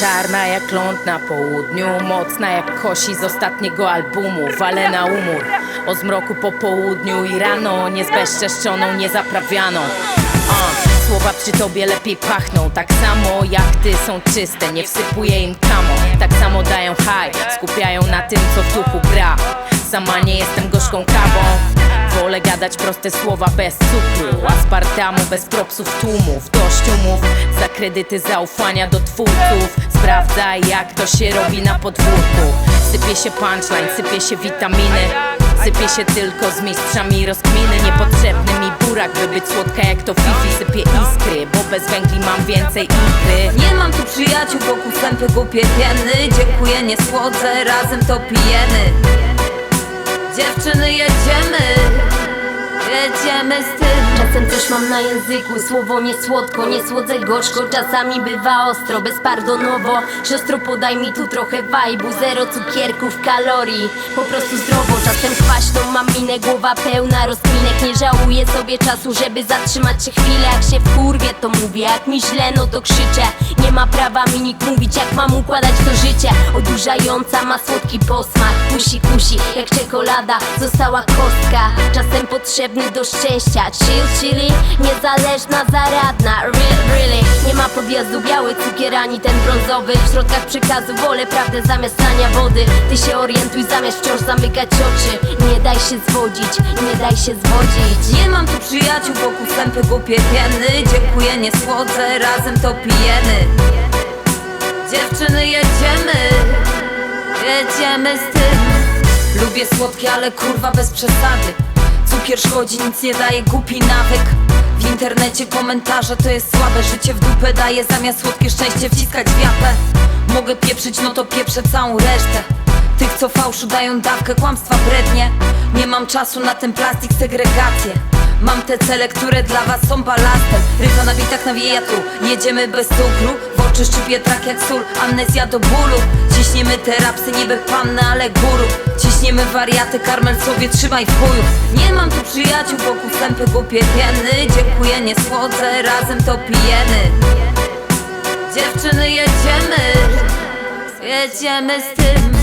Czarna jak ląd na południu Mocna jak kosi z ostatniego albumu Wale na umór. O zmroku po południu i rano Nie zbezczeszczoną, niezaprawianą. A, Słowa przy tobie lepiej pachną. Tak samo jak ty są czyste Nie wsypuję im kamo. Tak samo dają high Skupiają na tym co w duchu gra. Sama nie jestem gorzką kawą Wolę gadać proste słowa bez cukru. Aspartamu bez propsów tłumów Dość umów za kredyty zaufania do twórców. Sprawdzaj jak to się robi na podwórku. Sypie się punchline, sypie się witaminy. Sypie się tylko z mistrzami rozkminy. Niepotrzebny mi burak, by być słodka jak to fifi. Sypie iskry, bo bez węgli mam więcej ikry Nie mam tu przyjaciół wokół sępy głupie pieny Dziękuję, nie słodzę, razem to pijemy. Dziewczyny jedziemy Jedziemy z tym. Czasem coś mam na języku, słowo nie słodko, nie słodzę gorzko. Czasami bywa ostro, bezpardonowo Siostro podaj mi tu trochę wajbu Zero cukierków, kalorii, po prostu zdrowo Czasem kwaśną mam minę, głowa pełna rozkminek Nie żałuję sobie czasu, żeby zatrzymać się chwilę. Jak się w kurwie to mówię, jak mi źle no to krzyczę Nie ma prawa mi nikt mówić jak mam układać to życie. Odurzająca ma słodki posmak Kusi, kusi, jak czekolada. Została kostka, czasem potrzebny do szczęścia. Chill, chilly, niezależna, zaradna. Real, really, ma podjazdu Biały cukier ani ten brązowy. W środkach przekazu wolę prawdę zamiast lania wody. Ty się orientuj zamiast wciąż zamykać oczy. Nie daj się zwodzić, nie daj się zwodzić. Nie mam tu przyjaciół wokół sępy głupie pieny Dziękuję, nie słodzę, razem to pijemy. Dziewczyny jedziemy. Jedziemy z tym. Lubię słodkie, ale kurwa bez przesady. Cukier szkodzi, nic nie daje, głupi nawyk internecie komentarze to jest słabe. Życie w dupę daje, zamiast słodkie szczęście wciskać w japę. Mogę pieprzyć, no to pieprzę całą resztę. Tych, co fałszu dają dawkę kłamstwa brednie. Nie mam czasu na ten plastik, segregację. Mam te cele, które dla was są balastem. Ryfa na bitach nawija tu, jedziemy bez cukru W oczy szczypie trak jak sól, amnezja do bólu. Ciśniemy te rapsy, niby panny, ale guru. Ciśniemy wariaty, karmel sobie trzymaj w chuju. Nie mam tu przyjaciół wokół sępy głupie pieny Dziękuję, nie słodzę, razem to pijemy. Dziewczyny jedziemy. Jedziemy z tym